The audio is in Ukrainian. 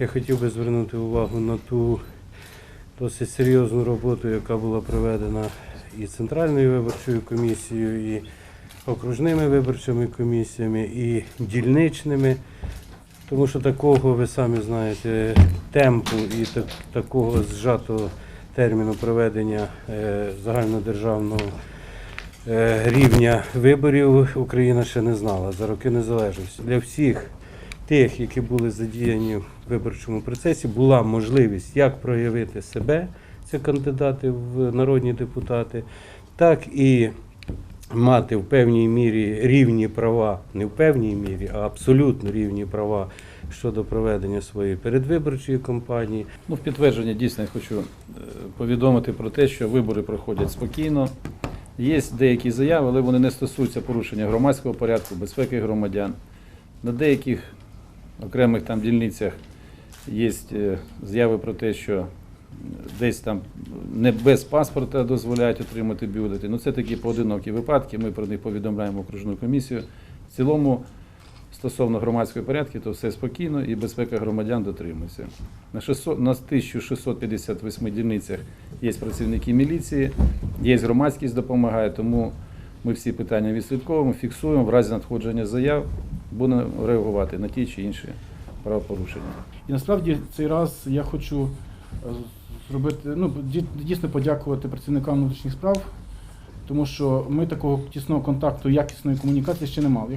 Я хотів би звернути увагу на ту досить серйозну роботу, яка була проведена і Центральною виборчою комісією, і окружними виборчими комісіями, і дільничними. Тому що такого, ви самі знаєте, темпу і так, такого зжатого терміну проведення е, загальнодержавного е, рівня виборів Україна ще не знала за роки незалежності. Для всіх тих, які були задіяні в виборчому процесі, була можливість як проявити себе, це кандидати в народні депутати, так і мати в певній мірі рівні права, не в певній мірі, а абсолютно рівні права щодо проведення своєї передвиборчої кампанії. Ну, в підтвердження дійсно я хочу е, повідомити про те, що вибори проходять спокійно. Є деякі заяви, але вони не стосуються порушення громадського порядку, безпеки громадян. На деяких окремих там дільницях є е, заяви про те, що десь там не без паспорта дозволяють отримати бюлетень. Ну, це такі поодинокі випадки. Ми про них повідомляємо окружну комісію. В цілому, стосовно громадського порядку, то все спокійно і безпека громадян дотримується. На 600, на 1658 дільницях є працівники міліції, є громадськість допомагає, тому ми всі питання відслідковуємо, фіксуємо, в разі надходження заяв будемо реагувати на ті чи інші правопорушення. І насправді цей раз я хочу е, зробити, ну, дійсно подякувати працівникам внутрішніх справ, тому що ми такого тісного контакту, якісної комунікації ще не мали.